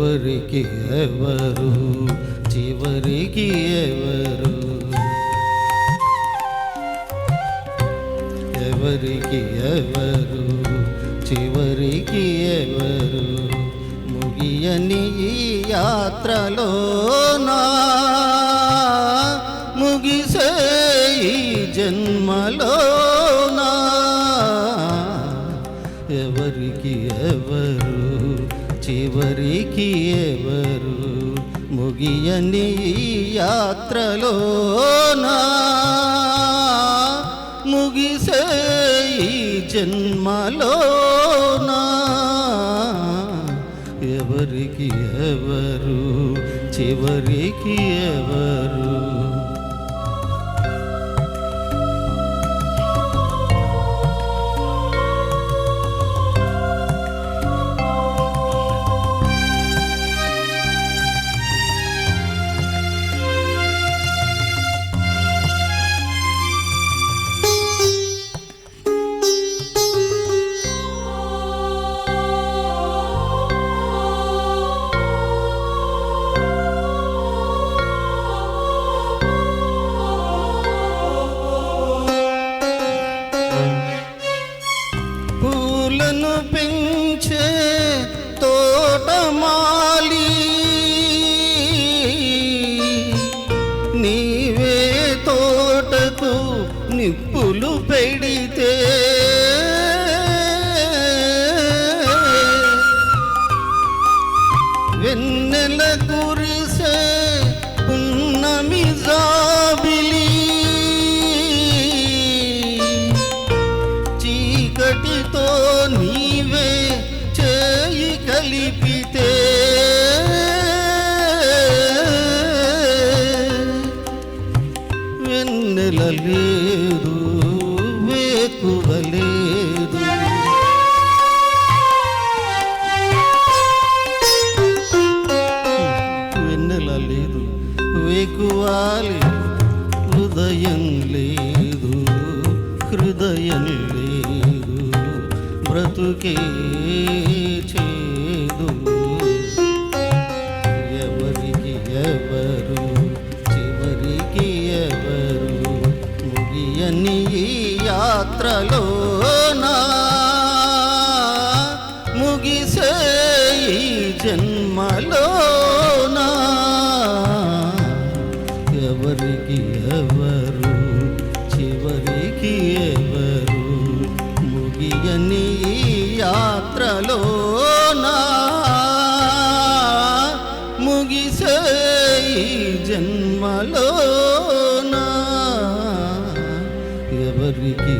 చివరికి ఎవరు? చివరికి ఎవరు? ఎవరికి ఎవరు? చివరికి ఎవరు? ముగియని ఈ యాత్రలోనా? ముగిసే ఈ జన్మలో ఎవరికి ఎవరు ముగియని ఈ యాత్రలో ముగిసే ఈ జన్మలో ఎవరికి ఎవరు చివరికి ఎవరు? పూలను పెంచే తోటమాలి. నీవే తోటకు నిప్పులు పెడితే లేదు వేకువ లేదు వెన్నెల లేదు వేకువాలి హృదయం లేదు హృదయం లేదు బ్రతుకే చే ఎవరు? చివరికి ఎవరు? ముగియని యాత్రలో నా ముగిసే జన్మలో నా ఎవరికి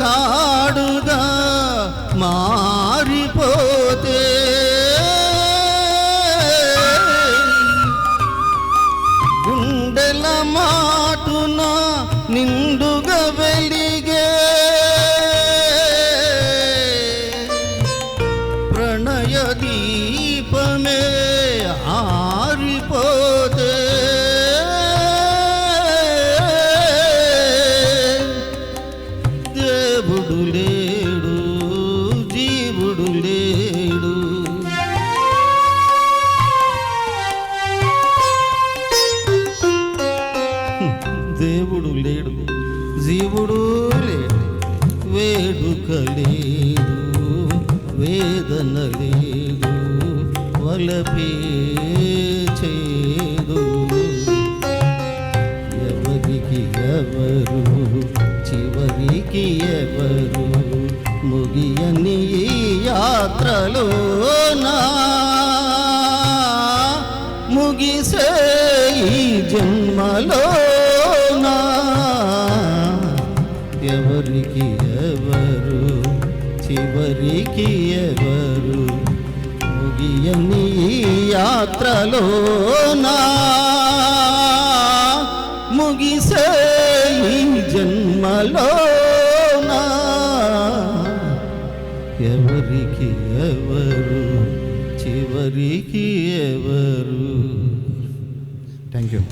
காடு దేవుడు లేడు జీవుడు లేడు వేడుక లేదు వేదన లేదు వలపే చేదు. ఎవరికి ఎవరు చివరికి ఎవరు ముగియని యాత్రలో నా ముగిసే జన్మలో చివరికి ఎవరు చివరికి ఎవరు ముగియని యాత్రలో నా ముగిసే జన్మలో నా ఎవరికి ఎవరు చివరికి ఎవరు థ్యాంక్ యూ